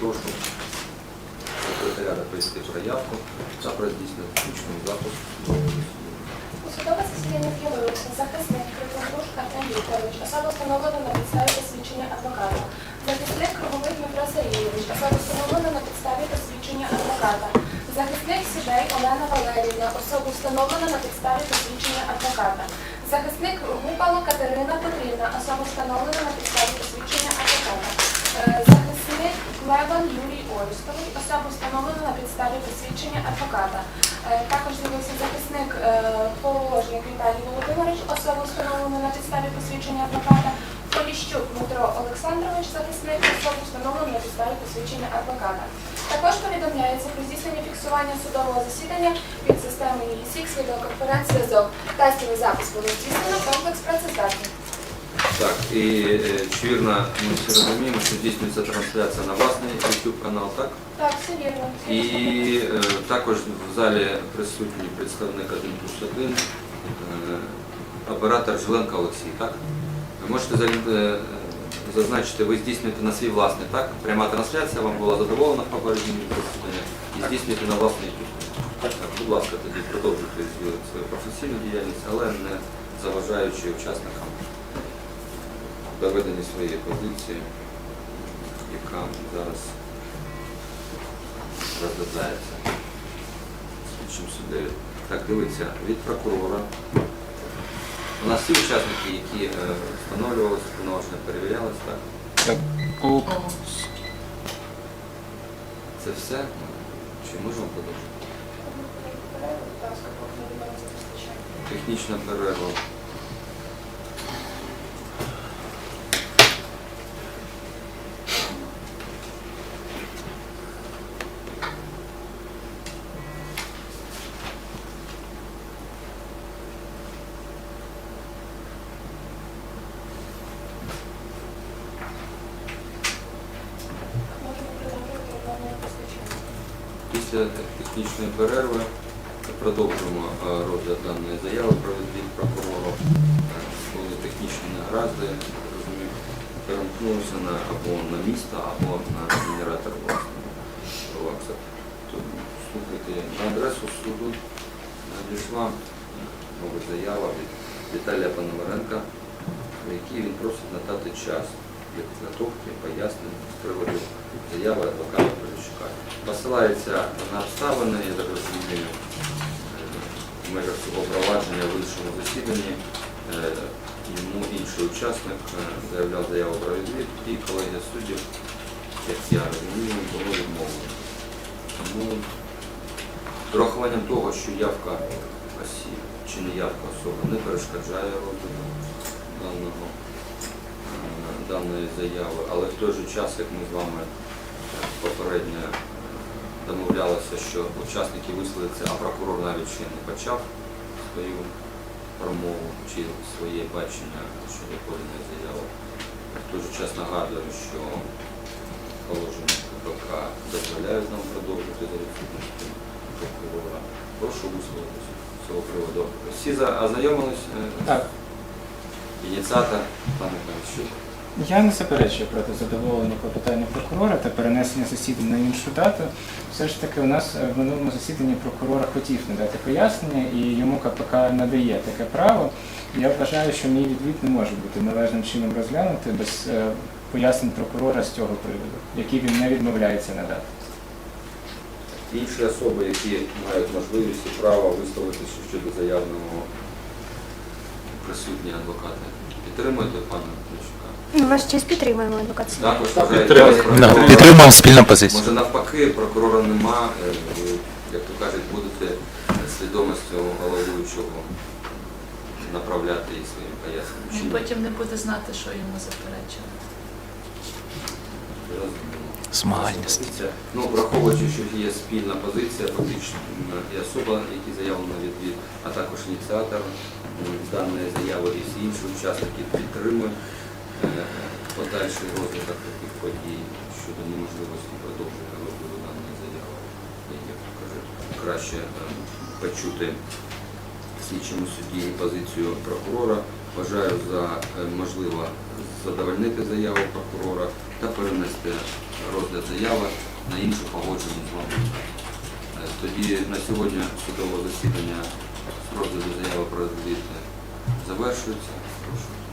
Прошу секретаря доповісти про явку та про здійснення технічного запуску. У судове засідання з'явилися захисник Криконбуш Артем Вікторович, особа встановлена на підставі посвідчення адвоката. Захисник Круговий Дмитро Сергійович, особа встановлена на підставі посвідчення адвоката. Захисник Сідей Олена Валерівна, особа встановлена на підставі посвідчення адвоката. Захисник Гупало Катерина Петрівна, особа встановлена на підставі посвідчення адвоката. Орестовий, особа встановлена на підставі посвідчення адвоката. Е, Також з'явився захисник е, Положник Віталій Володимирович, особа встановлена на підставі посвідчення адвоката. Поліщук Дмитро Олександрович, захисник, особа встановлена на підставі посвідчення адвоката. Також повідомляється про здійснення фіксування судового засідання під системою ЄСІКС відеоконференц-зв'язок. Тестовий запис було здійснено, комплекс працездатний. Так, і е, чи вірно ми всі розуміємо, що здійснюється трансляція на власний YouTube канал, так? Так, все вірно. І е, також в залі присутній представник 1 плюс 1, е, оператор Жиленко Олексій, так? Ви можете за- е, зазначити, ви здійснюєте на свій власний, так? Пряма трансляція вам була задоволена в попередньому засіданні і здійснюєте на власний YouTube. Так, будь ласка, тоді продовжуйте свою професійну діяльність, але не заважаючи учасникам доведення своєї позиції, яка зараз розглядається слідчим суддею. Так, дивиться, від прокурора. У нас всі учасники, які е, встановлювалися, повноваження перевірялися, так? Так, Це все? Чи можемо продовжити? Технічна перерва. Після технічної перерви продовжуємо е, розгляд даної заяви про відвід прокурору. Е, Були технічні негаразди, розумію, перемкнулися на або на місто, або на генератор власного ВАКСа. Слухайте, на адресу суду надійшла е, мабуть, заява від Віталія Пономаренка, в якій він просить надати час для підготовки пояснень з приводу заяви адвоката Посилається на обставини, я так розумію, е, в межах цього провадження в іншому засіданні. Е, Йому інший учасник е, заявляв заяву про відвід, і колегія суддів, як я розумію, було відмовлено. Тому з урахуванням того, що явка осіб чи не явка особи не перешкоджає розгляду даного, даної заяви, але в той же час, як ми з вами попередньо домовлялися, що учасники висловляться, а прокурор навіть ще не почав свою промову чи своє бачення щодо поданої заяви. В той же час нагадую, що положення КПК дозволяють нам продовжити за відсутності прокурора. Прошу висловитися з цього приводу. Всі ознайомились? е, так, Ініціатор, пане Панщук. Я не заперечую проти задоволення клопотання прокурора та перенесення засідань на іншу дату. Все ж таки, у нас е, в минулому засіданні прокурор хотів надати пояснення, і йому КПК надає таке право. Я вважаю, що мій відвід не може бути належним чином розглянути без е, пояснень прокурора з цього приводу, які він не відмовляється надати. Інші особи, які мають можливість і право висловитися щодо заявленого присутні адвокати. Підтримуєте пана Кличука? Ну, Ваш честь підтримуємо адвокат. Також вважаєте, Підтримуємо. Да, прокурора- Підтримуємо спільну позицію. Може навпаки, прокурора нема, е, ви, як то кажуть, будете свідомістю головуючого направляти її своїм поясненням. Чи ні? потім не буде знати, що йому заперечили. Змагальність. Позиція. Ну, враховуючи, що є спільна позиція, фактично і особа, які заявлено відвід, а також ініціатор м, даної заяви і всі інші учасники підтримують е, подальший розвиток таких подій щодо неможливості продовження розгляду даної заяви. Як кажуть, краще е, почути слідчому судді позицію прокурора. Вважаю за е, можливо задовольнити заяву прокурора та перенести розгляд заяви на іншу погоджену з вами. Е, Тоді на сьогодні судове засідання з розгляду заяви про відвід завершується. Прошу.